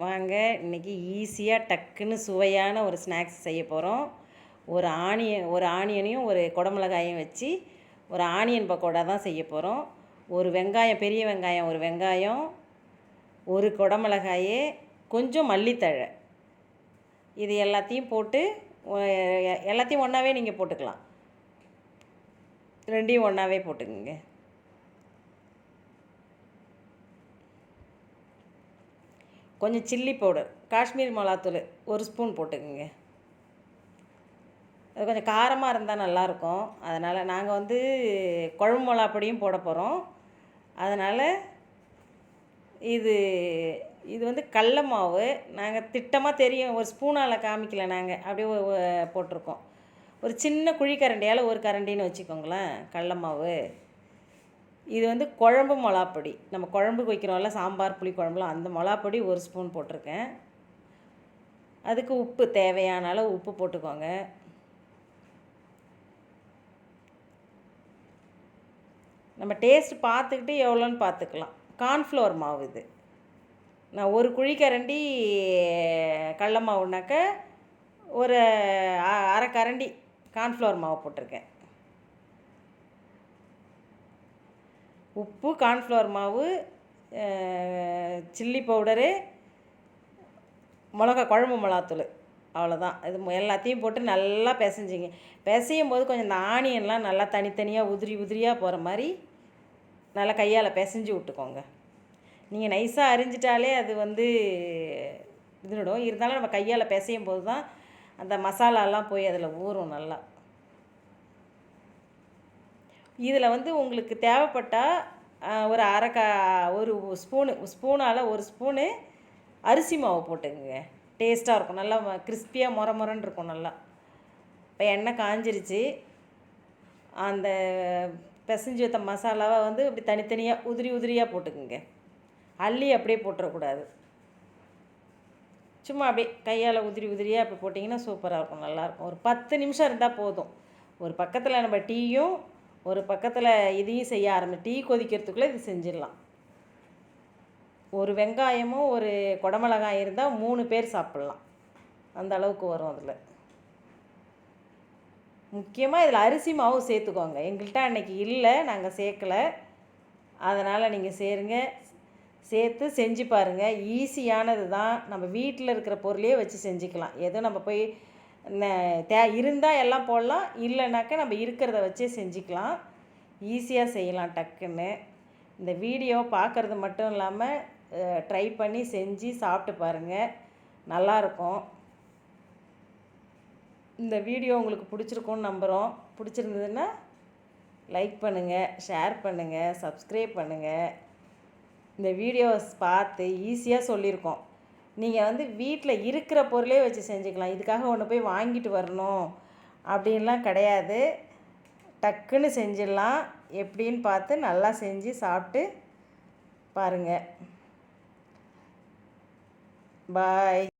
வாங்க இன்றைக்கி ஈஸியாக டக்குன்னு சுவையான ஒரு ஸ்நாக்ஸ் செய்ய போகிறோம் ஒரு ஆனியன் ஒரு ஆனியனையும் ஒரு குடமிளகாயும் வச்சு ஒரு ஆனியன் பக்கோடா தான் செய்ய போகிறோம் ஒரு வெங்காயம் பெரிய வெங்காயம் ஒரு வெங்காயம் ஒரு குடமிளகாயே கொஞ்சம் மல்லித்தழை. இது எல்லாத்தையும் போட்டு எல்லாத்தையும் ஒன்றாவே நீங்கள் போட்டுக்கலாம். ரெண்டையும் ஒன்றாவே போட்டுக்கோங்க. கொஞ்சம் சில்லி பவுடர் காஷ்மீர் மிளகாத்தூள் ஒரு ஸ்பூன் போட்டுக்கோங்க. அது கொஞ்சம் காரமாக இருந்தால் நல்லாயிருக்கும் அதனால் நாங்கள் வந்து குழம்பு மிளகாப்பொடியும் போட போகிறோம் அதனால் இது இது வந்து கடல மாவு. நாங்கள் திட்டமாக தெரியும் ஒரு ஸ்பூனால் காமிக்கல நாங்கள் அப்படியே போட்டிருக்கோம். ஒரு சின்ன குழி கரண்டியால் ஒரு கரண்டின்னு வச்சுக்கோங்களேன் கடல மாவு. இது வந்து குழம்பு மிளாப்பொடி. நம்ம குழம்புக்கு வைக்கிறோம்ல சாம்பார் புளி குழம்புலாம் அந்த மிளாப்பொடி ஒரு ஸ்பூன் போட்டிருக்கேன். அதுக்கு உப்பு தேவையான அளவு உப்பு போட்டுக்கோங்க. நம்ம டேஸ்ட் பார்த்துக்கிட்டு எவ்வளோன்னு பார்த்துக்கலாம். கார்ன்ஃப்ளவர் மாவு இது. நான் ஒரு குழிக்கரண்டி கடல மாவுனாக்க ஒரு அ- அரை கரண்டி கார்ன்ஃப்ளவர் மாவு போட்டிருக்கேன். உப்பு கார்ன்ஃப்ளவர் மாவு சில்லி பவுடரு மிளகா குழம்பு மிளகாத்தூள். அவ்வளோதான் இது எல்லாத்தையும் போட்டு நல்லா பிசைஞ்சிங்க. பிசையும் போது கொஞ்சம் இந்த ஆனியன்லாம் நல்லா தனித்தனியாக உதிரி உதிரியாக போகிற மாதிரி நல்லா கையால் பிசைஞ்சு விட்டுக்கோங்க. நீங்கள் நைஸாக அரிஞ்சிட்டாலே அது வந்து இதுடும் இருந்தாலும் நம்ம கையால் பிசையும் போது தான் அந்த மசாலாலாம் போய் அதில் ஊறும் நல்லா. இதில் வந்து உங்களுக்கு தேவைப்பட்டால் ஒரு அரை கா ஒரு ஸ்பூனு ஸ்பூனால் ஒரு ஸ்பூனு அரிசி மாவு போட்டுக்குங்க. டேஸ்ட்டாக இருக்கும். நல்லா கிறிஸ்பியாக மொர முறன்னு இருக்கும் நல்லா. இப்போ எண்ணெய் காஞ்சிருச்சு. அந்த பிசைஞ்சு வைத்த மசாலாவை வந்து இப்படி தனித்தனியாக உதிரி உதிரியாக போட்டுக்குங்க. அள்ளி அப்படியே போட்டுறக்கூடாது. சும்மா அப்படியே கையால் உதிரி உதிரியாக அப்படி போட்டிங்கன்னா சூப்பராக இருக்கும். நல்லாயிருக்கும் ஒரு பத்து நிமிஷம் இருந்தால் போதும். ஒரு பக்கத்தில் நம்ம டீயும் ஒரு பக்கத்தில் இதையும் செய்ய ஆரம்பி டீ கொதிக்கிறதுக்குள்ளே இது செஞ்சிடலாம். ஒரு வெங்காயமும் ஒரு குடமிளகாய் இருந்தால் மூணு பேர் சாப்பிட்லாம். அந்த அளவுக்கு வரும் அதில். முக்கியமாக இதில் அரிசி மாவு சேர்த்துக்கோங்க. எங்கள்கிட்ட அன்னைக்கு இல்லை நாங்கள் சேர்க்கல. அதனால் நீங்கள் சேருங்க. சேர்த்து செஞ்சு பாருங்கள் ஈஸியானது தான் நம்ம வீட்டில் இருக்கிற பொருளையே வச்சு செஞ்சுக்கலாம். எதுவும் நம்ம போய் தே இருந்தால் எல்லாம் போடலாம். இல்லைனாக்கா நம்ம இருக்கிறத வச்சே செஞ்சுக்கலாம். ஈஸியாக செய்யலாம் டக்குன்னு. இந்த வீடியோ பார்க்குறது மட்டும் இல்லாமல் ட்ரை பண்ணி செஞ்சு சாப்பிட்டு பாருங்கள் நல்லாயிருக்கும் இந்த வீடியோ உங்களுக்கு பிடிச்சிருக்கும்னு நம்புகிறோம் பிடிச்சிருந்ததுன்னா லைக் பண்ணுங்கள் ஷேர் பண்ணுங்கள் சப்ஸ்கிரைப் பண்ணுங்கள் இந்த வீடியோஸ் பார்த்து ஈஸியாக சொல்லியிருக்கோம். நீங்கள் வந்து வீட்டில் இருக்கிற பொருளே வச்சு செஞ்சுக்கலாம். இதுக்காக ஒன்று போய் வாங்கிட்டு வரணும். அப்படின்லாம் கிடையாது. டக்குன்னு செஞ்சிடலாம். எப்படின்னு பார்த்து நல்லா செஞ்சு சாப்பிட்டு பாருங்கள் பாய்.